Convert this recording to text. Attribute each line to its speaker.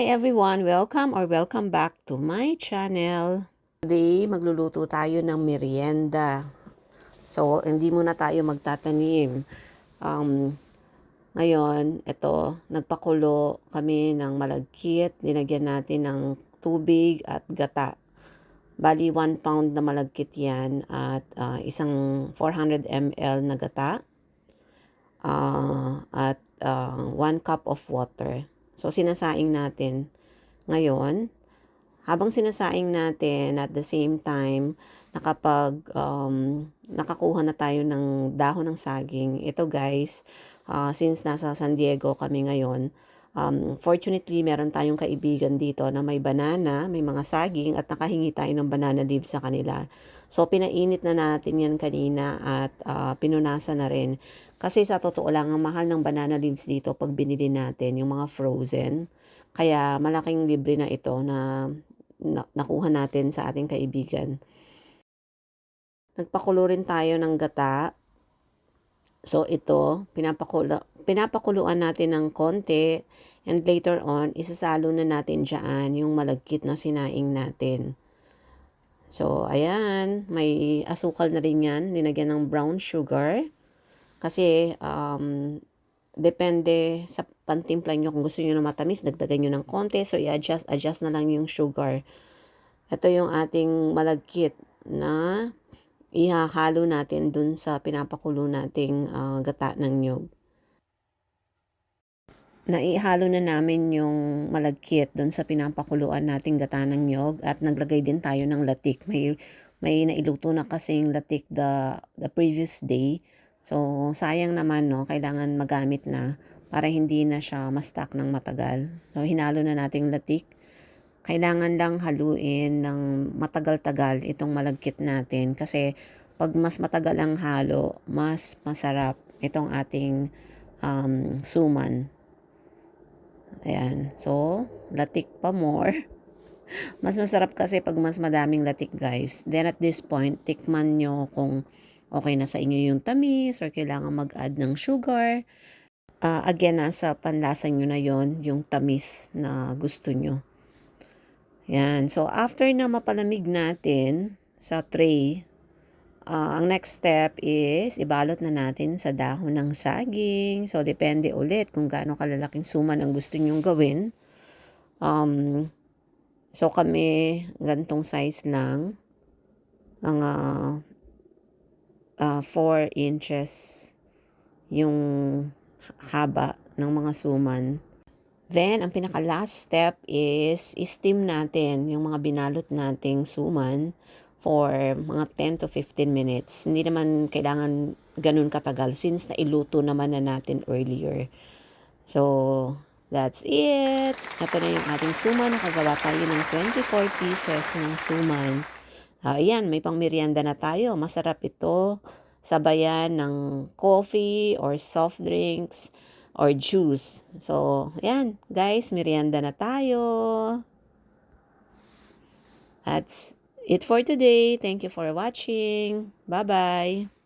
Speaker 1: Hi everyone! Welcome or welcome back to my channel. Today, magluluto tayo ng merienda. So, hindi muna tayo magtatanim. Um, ngayon, ito, nagpakulo kami ng malagkit. Linagyan natin ng tubig at gata. Bali, 1 pound na malagkit yan at uh, isang 400 ml na gata. Uh, at uh, 1 cup of water. So, sinasaing natin ngayon. Habang sinasaing natin, at the same time, nakapag um, nakakuha na tayo ng dahon ng saging. Ito guys, uh, since nasa San Diego kami ngayon, um, fortunately meron tayong kaibigan dito na may banana, may mga saging at nakahingi tayo ng banana leaves sa kanila. So pinainit na natin yan kanina at uh, pinunasan na rin. Kasi sa totoo lang, ang mahal ng banana leaves dito pag binili natin, yung mga frozen. Kaya malaking libre na ito na, na nakuha natin sa ating kaibigan. Nagpakulo rin tayo ng gata. So ito, pinapakulo, pinapakuluan natin ng konti and later on, isasalo na natin dyan yung malagkit na sinaing natin. So, ayan, may asukal na rin yan, ninagyan ng brown sugar. Kasi, um, depende sa pantimpla nyo. Kung gusto nyo na matamis, dagdagan nyo ng konti. So, i-adjust, adjust na lang yung sugar. Ito yung ating malagkit na ihahalo natin dun sa pinapakulo nating uh, gata ng nyog. Naihalo na namin yung malagkit dun sa pinapakuluan nating gata ng nyog at naglagay din tayo ng latik. May, may nailuto na kasing latik the, the previous day. So, sayang naman, no? Kailangan magamit na para hindi na siya ma-stack ng matagal. So, hinalo na nating latik. Kailangan lang haluin ng matagal-tagal itong malagkit natin kasi pag mas matagal ang halo, mas masarap itong ating um, suman. Ayan. So, latik pa more. Mas masarap kasi pag mas madaming latik, guys. Then at this point, tikman nyo kung okay na sa inyo yung tamis or kailangan mag-add ng sugar. Uh, again, nasa panlasa nyo na yon yung tamis na gusto nyo. Yan. So, after na mapalamig natin sa tray, uh, ang next step is ibalot na natin sa dahon ng saging. So, depende ulit kung gaano kalalaking suman ang gusto nyong gawin. Um, so, kami gantong size lang. Ang uh, uh, 4 inches yung haba ng mga suman. Then, ang pinaka last step is steam natin yung mga binalot nating suman for mga 10 to 15 minutes. Hindi naman kailangan ganun katagal since nailuto naman na natin earlier. So, that's it. Ito na yung ating suman. Nakagawa tayo ng 24 pieces ng suman. Uh, ayan, may pang merienda na tayo. Masarap ito. Sabayan ng coffee or soft drinks or juice. So, ayan, guys, merienda na tayo. That's it for today. Thank you for watching. Bye-bye.